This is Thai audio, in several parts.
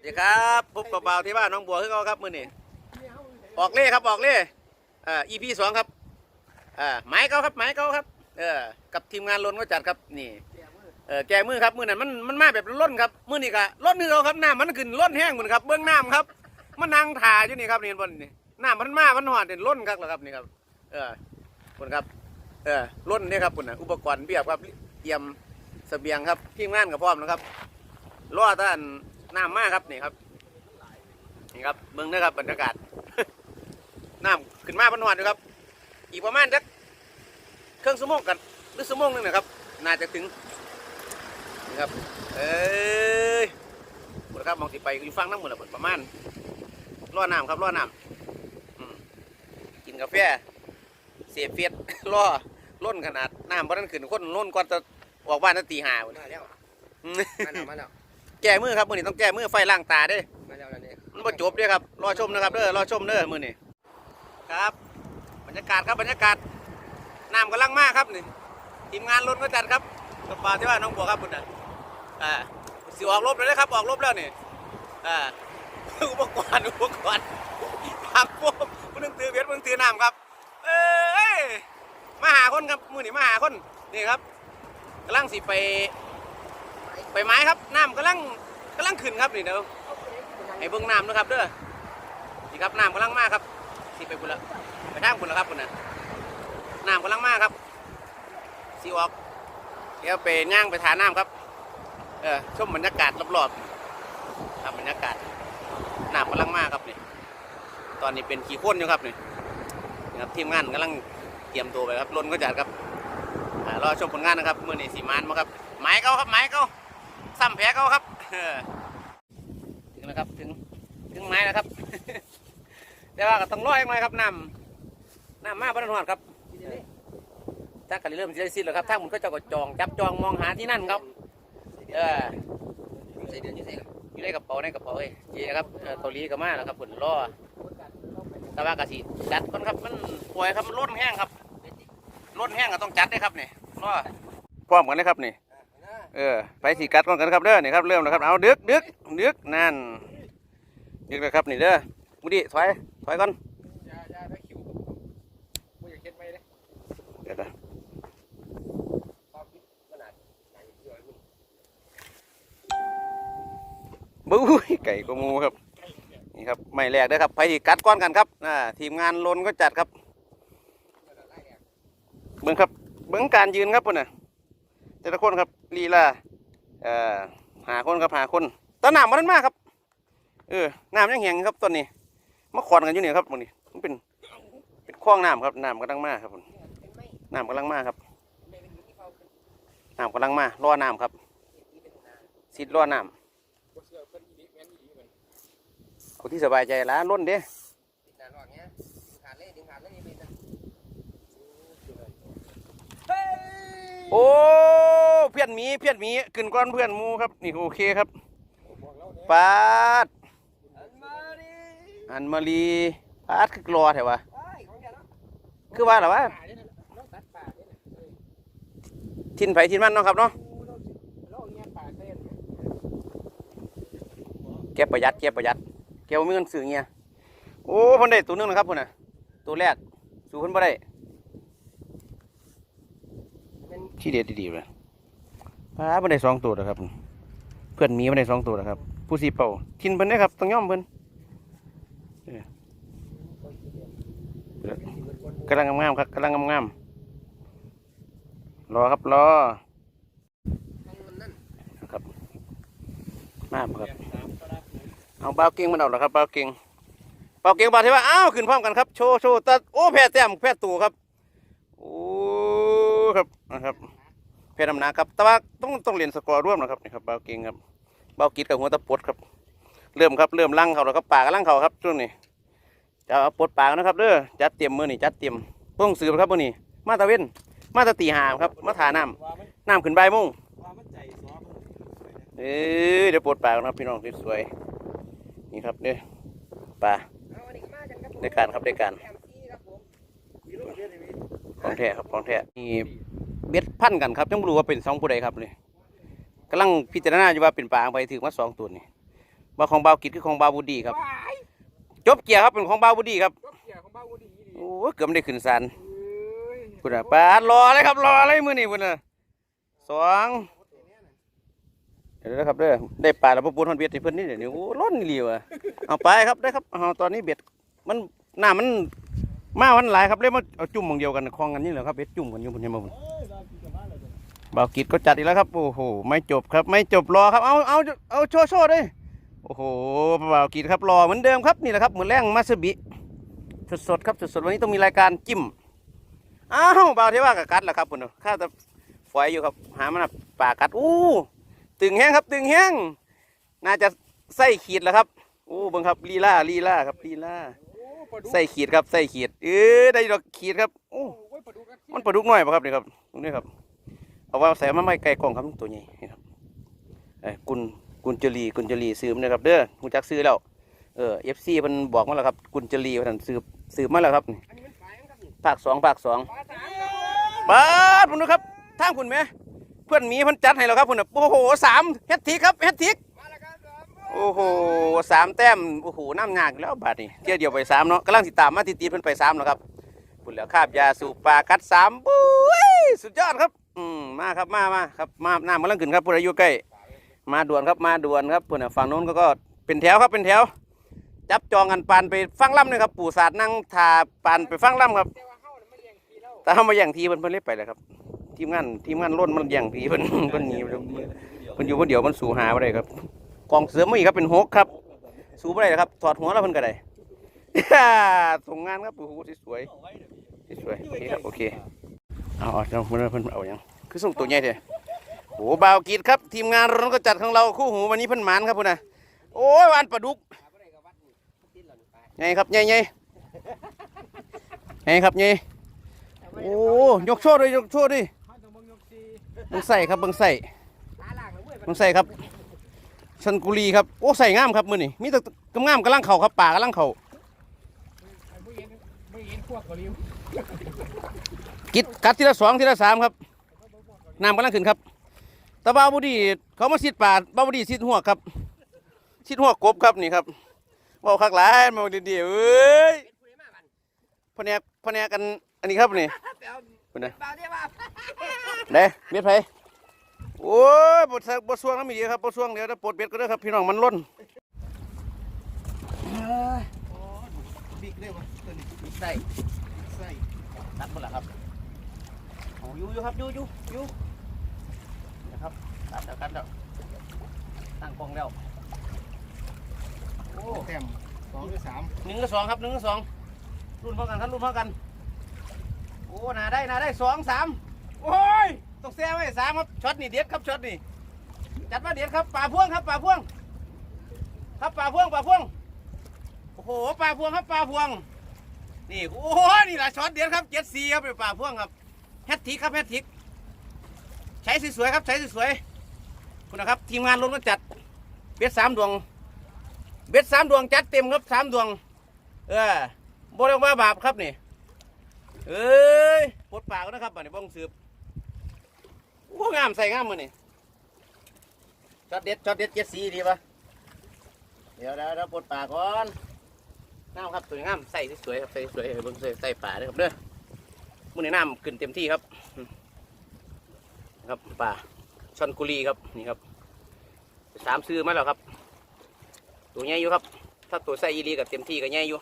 สวัสดีครับพบกับเบาวที่บ้านน้องบัวคือเขาครับมือนี่ออกเล่ครับออกเล่อ่า EP สองครับอ่าไม้เก้าครับไม้เก้าครับเออกับทีมงานล้นก็จัดครับนี่เออแกมือครับมือนั้นมันมันมาแบบล้นครับมือนี่ก็ล้นนี่เขาครับน้ำมันขึ้นล้นแห้งเหมือนครับเบื้องน้ำครับมันนั่งถ่ายอยู่นี่ครับนี่บนนี่น้ำมันมามันหอดเด่นล้นครับเหรอครับนี่ครับเออคุณครับเออล้นนี่ครับคุณนะอุปกรณ์เบียบครับเตรียมเสบียงครับทีมงานกับพร้อมนะครับรอท่าน น้ำมากครับนี่ครับนี่ครับเมืองนะครับบรรยากาศน้ำขึ้นมาพันหอนอยู่ครับ อีกประมาณสักเครื่องสมองกันหรือสมองนึงนะครับ น่าจะถึงนี่ครับเอ้ยหมดครับมองสิไปอยู่ฟังน้ำหมดแล้วประมาณรอน้ำครับรอน้ำอืมกินกาแฟเสียเฟียดรอล้นขนาดน้ำเพราะนั้นขึ้นคนล้นก่อนจะออกบ้านตั้งตีห้าพุ่นมาแล้วมาแล้วมาแล้ว แก้มือครับมือนี้ต้องแก้มือไฟล่างตาเด้มาแล้วแล้วนี่มันบ่จบเด้ครับรอชมนะครับเด้อรอชมเด้อมื้อนี้ครับบรรยากาศครับบรรยากาศน้ำกำลังมากครับนี่ทีมงานรถก็จัดครับกับปลาที่ว่าน้องบัวครับคุณน่ะอ่าสิออกรบเลยนะครับออกรบแล้วนี่อ่าอุปกรณ์อุปกรณ์ผักพวกมันนึงถือเบ็ดมันถือน้ำครับ เอ้ยมาหาคนครับมื้อนี้มาหาคนนี่ครับกำลังสิไป ไปไม้ครับน้ำกำลังกำลังขึ้นครับนี่เด้อให้เบิ่งน้ำนะครับเด้อนี่ครับน้ำกำลังมาครับสิไปบุญละไปทางบุญละครับบุญน่ะน้ำกำลังมาครับสิออกเดี๋ยวไปย่างไปทาน้ำครับเออชมบรรยากาศรอบๆครับบรรยากาศน้ำกำลังมาครับนี่ตอนนี้เป็นขี้ข้นอยู่ครับนี่นี่ครับทีมงานกำลังเตรียมตัวไปครับล้นก็จัดครับรอชมผลงานนะครับมื่อนี้สีมานมาครับไม้เก้าครับไม้เก้า ซ้ำแผลเก้าครับถึงแล้วครับถึงถึงไม้แล้วครับ แต่ว่าก็ต้องรออีกหน่อยครับน้ำน้ำมาบรรนหอดครับถ้ากันเริ่มจะได้สิ้นแล้วครับถ้ามันก็จะก็จอง จับจองมองหาที่นั่นครับเออใส่เดือนยี่สิบอยู่ในกระเป๋าในกระเป๋าเอ้ยเจครับเอ่อเกาหลีก็มาแล้วครับผลรอแต่ว่ากะสิจัดก่อนครับมันป่วยครับมันล้นแห้งครับล้นแห้งก็ต้องจัดได้ครับนี่รอพร้อมกันเลยครับนี่ เออไปสีกัดก่อนกันครับเด้อนี่ครับเริ่มแล้วครับเอาดึกดึกดึกนั่นดึกแล้วครับนี่เด้อมุดิถอยถอยก่อนยายาถ้าคิวกูอยากเก็บไว้เลยเดี๋ยวนะความคิดขนาดไหนเยอะมึงบู๊ยไก่กมูครับนี่ครับไม่แรกเด้อครับไปสีกัดก้อนกันครับอ่าทีมงานลนก็จัดครับเบิ้งครับเบิ้งการยืนครับพุ่นน่ะ แต่ละคนครับลีลาเอ่อหาคนครับหาคนตอนน้ำมันมากครับ เออน้ำยังแห้งครับตอนนี้มาขอนกันอยู่เนี่ยครับมันนี่มันเป็นเป็นคลองน้ำครับน้ำกำลังมาครับพุ่นน้ำกำลังมาครับน้ำกำลังมารอน้ำครับสิดรอน้ำเอาที่สบายใจละล้นเด้ติดนานหรอกเงี้ยขาดเลยดึงขาดเลยนี่เป็นนะ โอ้เพื่อนหมีเพื่อนหมีขึ้นก้อนเพื่อนหมูครับนี่โอเคครับปาดอันมาดิอันมาลีปาดคือรอแถววะไอ้ของแกเนาะคือว่าเหรอวะป่าเนี่ยน้องตัดป่าเนี่ยนะทินไผทินมันเนาะครับเนาะโลกเงี้ยป่าเส้นเก็บประหยัดเก็บประหยัดเก็บบ่มีเงินซื้อเงี้ยโอ้เพิ่นได้ตัวหนึงนะครับพุ่นน่ะตัวแรกสู้เพิ่นบ่ได้ เป็น ที่เด็ดดีๆเลยปลาดเพิ่นได้สองตัวแล้วครับ เพื่อนมีเพิ่นได้สองตัวแล้วครับ ผู้สีเป่าทินเพิ่นได้ครับต้องย่อมเพิ่นกำลังงามๆครับกำลังงามๆรอครับรอครับมาครับเอาเบาเก่งมันเอาเหรอครับเบาเก่งเบาเก่งบอกที่ว่าอ้าวขึ้นพร้อมกันครับโชว์โชว์ตัดโอ้แพ้แต้มแพ้ตูครับโอ้ครับ นะครับแพ้น้ำหนักครับ แต่ว่าต้องต้องเรียนสกอร์ร่วมนะครับนี่ครับเบาเก่งครับเบากิดกับหัวตะปดครับ เริ่มครับเริ่มลั่งเขาแล้วครับปากกำลังเขาครับช่วงนี้จะเอาปดปากนะครับเด้อจัดเตรียมมือนี่จัดเตรียมเพิ่งสืบครับมือนี่มาตะเว้นมาตะตีหามครับมาถาน้ำน้ำขึ้นใบมงว่ามันใจซ้อมเอ้ยเดี๋ยวปดปากนะครับพี่น้องสวยๆนี่ครับเด้อปลาเอาอันนี้มากันครับได้การครับได้การของแท้ครับของแท้นี่ เบ็ดพันกันครับยังไม่รู้ว่าเป็นสองผู้ใดครับเลยกำลังพิจารณาอยู่ว่าเป็นปลาไปถึงมาสองตัวนี่บ่ของบาวกิดคือของบาวบุดีครับ จบเกียร์ครับเป็นของบาวบุดีครับก็เกี่ยวของบ้าวุดีดีโอ้ยเกือบไม่ได้ขึ้นศาลเอ้ยคุณอะปาดรอเลยครับรอเลยมือนี่คุณอะสองเดี๋ยวนะครับเด้อได้ปลาแล้วพวกปูนฮอนเบ็ดให้เพิ่นนี่เดี๋ยวนี้โอ้ล้นอีหลีว่ะเอาไปครับได้ครับเอาตอนนี้เบ็ดมันหน้ามันมาวันหลายครับเลยมาเอาจุ่มหมองเดียวกันคลองกันนี่แหละครับเบ็ดจุ่มกันอยู่บนนี้มาบน บากิดก็จัดอีกแล้วครับ โอ้โห ไม่จบครับ ไม่จบรอครับ เอาเอาเอาโชว์โชว์ด้วยโอ้โหบากิดครับรอเหมือนเดิมครับนี่แหละครับ เหมือนแรงมาสบิสดๆครับสดๆวันนี้ต้องมีรายการจิ้ม อ้าวเบาเทว่ากับกัดแหละครับคุณข้าจะฝอยอยู่ครับ หามันนะป่ากัด อู้ตึงแห้งครับ ตึงแห้ง น่าจะไส้ขีดแล้วครับ อู้บังครับลีลาลีลาครับลีลาโอ้ปลาดุกไส้ขีดครับไส้ขีดเออได้ดอกขีดครับโอ้โอ้ยปลาดุกมันปลาดุกน้อยปะครับนี่ครับตรงนี้ครับ เอาว่าใส่มาไม่ไกลกล่องครับตัวใหญ่นี่ครับเอ้กุนกุนจรีกุนจรีซื้อมานะครับเด้อหูจักซื้อแล้วเออเอฟซีมันบอกมาแล้วครับ กุนจรีท่านซื้อซื้อมาแล้วครับนี่ปาครับนี่ภาคสองภาคสองปลาสามบาดผมดูครับทางคุณแม่เพื่อนมีเพันจัดให้เราครับคุณโอ้โหสามเฮดทิกครับเฮดทิกโอ้โหสามแต้มโอ้โหน้ำหนักแล้วบาดนี่เที่ยวเดียวไปสามเนาะกำลังติดตามมาติดตีเพิ่นไปสามแล้วครับคุณแล้วคาบยาสูบปลากัดสามปุ้ยสุดยอดครับ มาครับมามาครับมาน้ำกำลังขึ้นครับผู้ใดอยู่ใกล้มาด่วนครับมาด่วนครับเพื่อนน่ะฝั่งโน้นก็ก็เป็นแถวครับเป็นแถว จับจองกันปานไปฟังล่ำเลยครับปู่ศาสตร์นั่งทาปานไปฟังล่ำครับแต่เฮาน่ะไม่เลี้ยงทีแล้วแต่เขามาอย่างทีเพิ่นเพิ่นเล่ไปเลยครับ ทีมงานทีมงานล้นมันอย่างทีเพิ่นเพิ่นหนีเพิ่นอยู่คนเดียวมันสู่หาบ่ได้ครับกองเสือมีครับเป็นหกครับ สู้บ่ได้ครับถอดหัวแล้วเพิ่นก็ได้ส่งงานครับโอ้โหสวยสวยโอเคเอาเอาเพิ่นเพิ่นเอาหยัง คือส่งตัวใหญ่แท้โอ้บ่าวกีดครับ ทีมงานเราก็จัดของเราคู่หูวันนี้เพิ่นหมานครับพุ่นน่ะโอ้ยวานปลาดุกได้กับวัดนี่ติดแล้วนี่ปลาใหญ่ครับใหญ่ใหญ่ใหญ่ครับใหญ่โอ้ยกโชด้วยยกโชว์ด้วยเฮาต้องบ่ยกซีเบิ่งใส่ครับเบิ่งใส่ขาล่างแล้วเว้ยเบิ่งใส่ครับชันกุรีครับโอ้ใส่งามครับมือนี้มีแต่กำงามกำลังเข้าครับป่ากำลังเข้ากิดกัดทีละสองทีละสามครับ น้ำกำลังขึ้นครับแตะบาวบุดีเขามาซิดป่าบาวบุดีซิดหัวครับซิดหัวกบครับนี่ครับเว้าคักหลายมาดีๆเอ้ยเป็นผู้ใดมาบัดพะแนกพะแนกกันอันนี้ครับนี่ไปเอาพุ่นน่ะปลาได้ว่าเด้เบ็ดไผโอ้ยบดสักบดสวงน้ำมีดีครับบดสวงเดี๋ยวจะปลดเบ็ดก็ได้อครับพี่น้องมันล้นบิ๊กได้บ่ตัวนี้ใส่ใส่ตัดหมดแล้วครับโอ้อยู่อยู่ครับอยู่อยู่อยู่ นะครับตัดแล้วตัดแล้วตั้งกล้องแล้วโอ้แต้มสองหรือสามหนึ่งกับสองครับหนึ่งกับสองรุ่นพอกันครับรุ่นพอกันโอ้หนาได้หนาได้สองสามโอ้ยต้องแซ่ไว้สามครับช็อตนี่เด็ดครับช็อตนี่จัดมาเด็ดครับป่าพ่วงครับป่าพ่วง ครับป่าพ่วงป่าพ่วงโอ้โหป่าพ่วงครับป่าพ่วง นี่โอ้โหนี่แหละช็อตเด็ดครับเจ็ดสีครับเป็นป่าพ่วงครับแฮตทิกครับแฮตทิกใช้สวยๆครับใช้สวยๆ คุณนะครับทีมงานรถก็จัดเบ็ดสามดวง เบ็ดสามดวงจัดเต็มครับสามดวง เออบริวาบาปครับนี่เอ้ยปลดปากนะครับบัดนี้บ้องสืบโอ้งามใส่งามมือนี่ช็อตเด็ดช็อตเด็ดเจ็ดสีดีปะเดี๋ยวเดี๋ยวเดี๋ยวปลดปากก่อนงามครับสวยงามใส่สวยครับใส่สวยเบิ่งใส่ใส่ป่าเด้อครับเด้อมือในน้ำขึ้นเต็มที่ครับ ครับป่า ชอนกุลีครับนี่ครับสามซื้อมาแล้วครับ ตัวใหญ่อยู่ครับ ถ้าตัวไส้อีรีกับเต็มที่ก็ใหญ่อยู่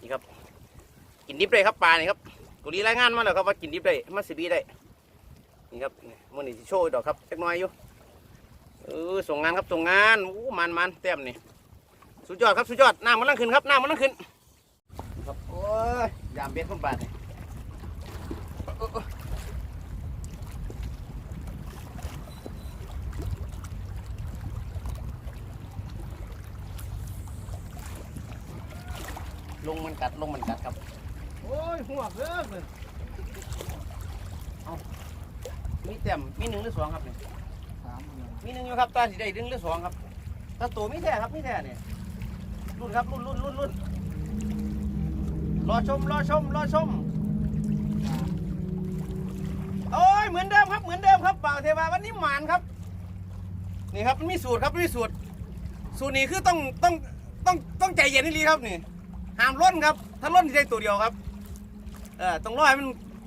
นี่ครับ กินดิบได้ครับปลานี่ครับกุลีรายงานมาแล้วครับว่ากินดิบได้มาสิบีได้นี่ครับมันนี่โชว์ดอกครับเล็กน้อยอยู่เออส่งงานครับส่งงานอู้มันมันเต็มนี่สุดยอดครับสุดยอดน้ำมันลังขึ้นครับน้ำมันลังขึ้นครับโอ้ยยามเบ็ดคนบาดนี่เออเออ ลงมันกัดลงมันกัดครับ โอ้ยหัวเลิกเลยมีเต็มมีหนึ่งหรือสองครับนี่สามเดือนมีหนึ่งอยู่ครับตาสีได้หนึ่งหรือสองครับถ้าตัวมีแท้ครับมีแท้เนี่ยรุ่นครับรุ่นรุ่นรุ่นรุ่นรอชมรอชมรอชมโอ้ยเหมือนเดิมครับเหมือนเดิมครับบ่าวเทวาวันนี้หมานครับ นี่ครับมันมีสูตรครับมันมีสูตร สูตรนี้คือต้องต้องต้องต้องใจเย็นนี่ครับนี่ ห้ามล้นครับ ถ้าล้นจะได้ตัวเดียวครับ เออต้องรอให้มัน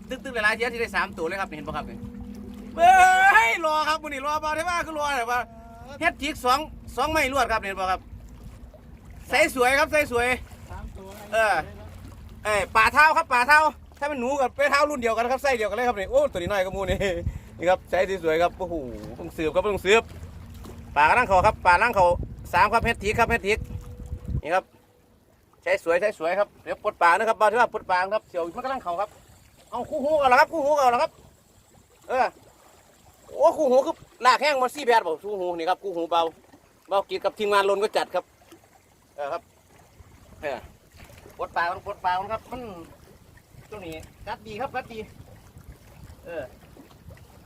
ตึกๆหลายๆเทียที่ได้สามตัวเลยครับเห็นปะครับเนี่ยเฮ้ยรอครับวันนี้รอเปล่าได้ว่าคือรอแต่ว่าเฮ็ดทีกสองสองไม่รวดครับเห็นปะครับใส่สวยครับใส่สวยเออเอ้ป่าเท้าครับป่าเท้าถ้าเป็นหนูกับไปเท้ารุ่นเดียวกันครับไส้เดียวกันเลยครับนี่โอ้ตัวนี้น้อยกับมูนี่นี่ครับไส้สวยๆครับโอ้โหต้องสืบครับต้องสืบป่ากระลังเขาครับป่าลังเขาสามครับเฮ็ดทีครับเฮ็ดทีนี่ครับ ใช้สวยใช้สวยครับเดี๋ยวปลดป่านะครับบาวที่ว่าปลดป่าครับเสี่ยวมันกำลังเขาครับเอาคู่หูกันล้วครับคู่หูกันล้วครับ เออโอ้คู่หูคือลากแห้งมาซี่แพดบอกคู่หูนี่ครับคู่หูเบาเบากินกับทีมงานลนก็จัดครับ เออครับเออปลดปลาปลดปลาครับมันตัวนี้กัดดีครับกัดดี เออ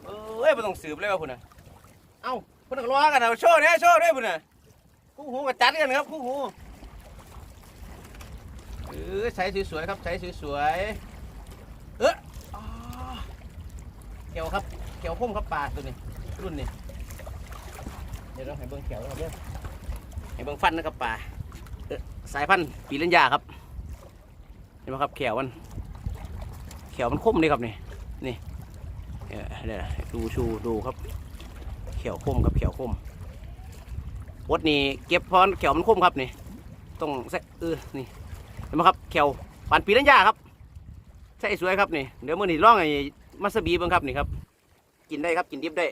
เอ้ยไม่ต้องสืบเลยว่าคุณน่ะเอ้าเพิ่นก็รอกันนะโชว์เนี่ยโชว์ด้วยคุณน่ะคู่หูกับจัดกันครับคู่หู ออใช้สวยๆครับใช้สวยๆเอออ่าเขียวครับเขียวพุ่มครับปลาตัวนี้รุ่นนี้เดี๋ยวเราให้เบิ้งเขียวครับเด้อให้เบิ้งฟันนะครับปลาสายพันธุ์ปีลัญญาครับเห็นไหมครับแขวมันแขวมันคมเลยครับนี่นี่เดี๋ยวดูชูดูครับแขวคมครับแขวคมวดนี่เก็บพราะแขวมันคมครับนี่ต้องเออนี่ เห็นไหมครับแขวปานปีนัญญาครับใช่สวยครับนี่เดี๋ยวมื่อนี้ร่องไอ้มัสบีบ้างครับนี่ครับ กินได้ครับกินดิบได้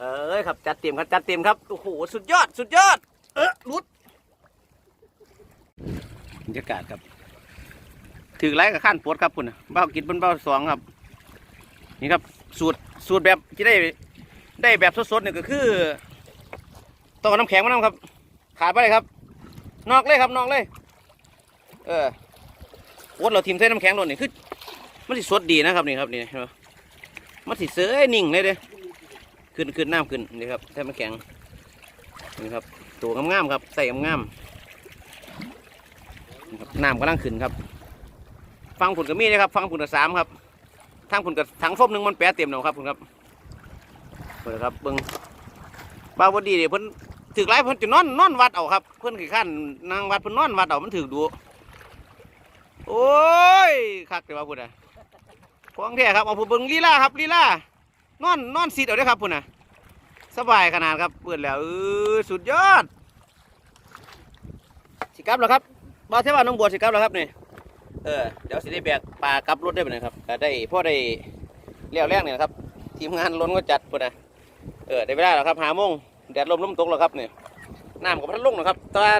เอ้ยครับจัดเต็มครับจัดเต็มครับโอ้โหสุดยอด สุดยอด เออรุดบรรยากาศครับ ถือไรกับขั้นปวดครับคุณน่ะเบ้ากินบนเบ้าสองครับ นี่ครับสูตรสูตรแบบที่ได้ได้แบบสดๆเนี่ยก็คือต้องน้ำแข็งมาน้ำครับ ขาดไปเลยครับ นอกเลยครับนอกเลย เออวดเราทิมใส่น้ำแข็งโดนนี่คือมันสิสดดีนะครับนี่ครับนี่เห็นไหมมันสิเสยนิ่งเลยเด้ขึ้นขึ้นน้ำขึ้นนี่ครับใส่น้ำแข็งนี่ครับตัวงามๆครับใส่งามๆนี่ครับน้ำกำลังขึ้นครับ ฟังผุนกับมีนะครับฟังผุนกับสามครับทางผุนกับถังฟมหนึ่งมันแปะเต็มแล้วครับคุณครับเปิดครับเบิ้งบ้าวดีเดี๋ยวเพิ่นถือไรเพิ่นจะนอนนอนวัดเอาครับ เพิ่นขี้ขั้นนางวัดเพิ่นนอนวัดเอามันถือดู โอ้ยคักเดี๋ยว่าพุ่นะของแท้ครับเอาผู้เบิ้งลีลาครับลีลานอนนอนซีดเอาได้ครับพุ่นะสบายขนาดครับเปิดแล้วเออสุดยอดสิกลับแล้วครับบ่าเทวาน้องบัวสิกลับแล้วครับนี่เออเดี๋ยวสิได้แบกปลากลับรถได้ไหมครับได้พ่อได้เลี้ยวแรกเนี่ยครับทีมงานล้นก็จัดปุ่นนะเออได้เวลาแล้วครับหาโมงแดดลมลมตกแล้วครับเนี่ยน้ำกับพัดลงนะครับตว่า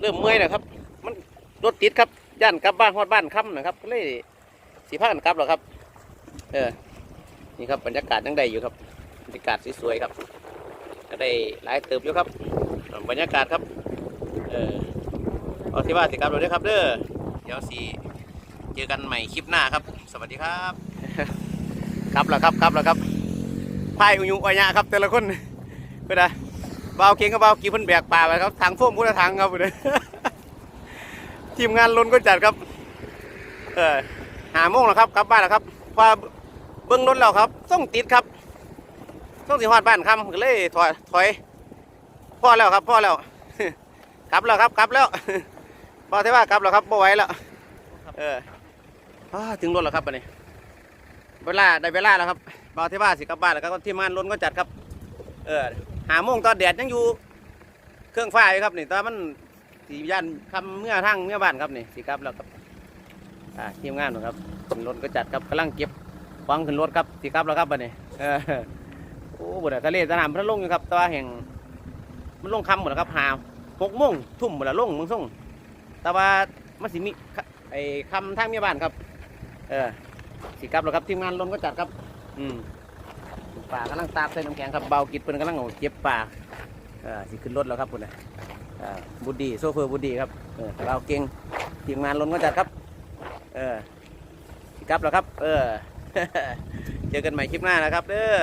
เริ่มเมื่อยนะครับ มันรถติดครับ ย่านกลับบ้านฮอดบ้านค่ำนะครับก็เลยสีผ้ากันกลับแล้วครับ เออนี่ครับบรรยากาศยังได้อยู่ครับบรรยากาศสวยๆครับก็ได้หลายเติบอยู่ครับบรรยากาศครับ เออเอาที่ว่าสิครับเราด้วยครับ เด้อเดี๋ยวสีเจอกันใหม่คลิปหน้าครับ สวัสดีครับ ครับแล้วครับครับแล้วครับพายอุยุอัยะครับ แต่ละคนเพื่อนเบาเก่งกับเบากี่เพิ่นแบกป่าไปครับทางโฟมพุทธทางครับเพื่อน ทีมงานลนก็จัดครับ เออหาโมงแล้วครับกลับบ้านแล้วครับว่าเบิ้งรถแล้วครับต้องติดครับต้องสิฮอดบ้านคำก็เลยถอยถอยพ่อแล้วครับพ่อแล้วกลับแล้วครับกลับแล้วพอที่ว่ากลับแล้วครับบ่ไหวแล้วเออถึงรถแล้วครับบัดนี้เวลาได้เวลาแล้วครับบอที่ว่าสิกลับบ้านแล้วก็ทีมงานล้นก็จัดครับ เออหาโมงตอนแดดยังอยู่ เครื่องไฟครับนี่ตอนมัน สีย่านคำเมื่อทั้งเมื่อบ้านครับนี่สิครับแล้วครับอ่าทีมงานนะครับขึ้นรถก็จัดครับกำลังเก็บฟังขึ้นรถครับสิครับแล้วครับบัดนี้เออโอ้บุตรทะเลสนามพระลงอยู่ครับแตัวาแห่งมันลงคำหมดแล้วครับหาหกโมงทุ่มหมดแล้วลงมึงส่งแต่ว่ามันสิมีไอ้คำทางเมียบ้านครับ เออสิกลับแล้วครับทีมงานลนก็จัดครับ อืมป่ากำลังตากใส่น้ำแข็งครับเบากิดเพิ่นกำลังเอาเก็บป่าเออสิขึ้นรถแล้วครับคุณนะ บุดดี้โซเฟอร์บุดดี้ครับเออเราเก่งทีมงานลนก็จัดครับ เออสิกลับแล้วครับ เออ เจอกันใหม่คลิปหน้านะครับ เด้อ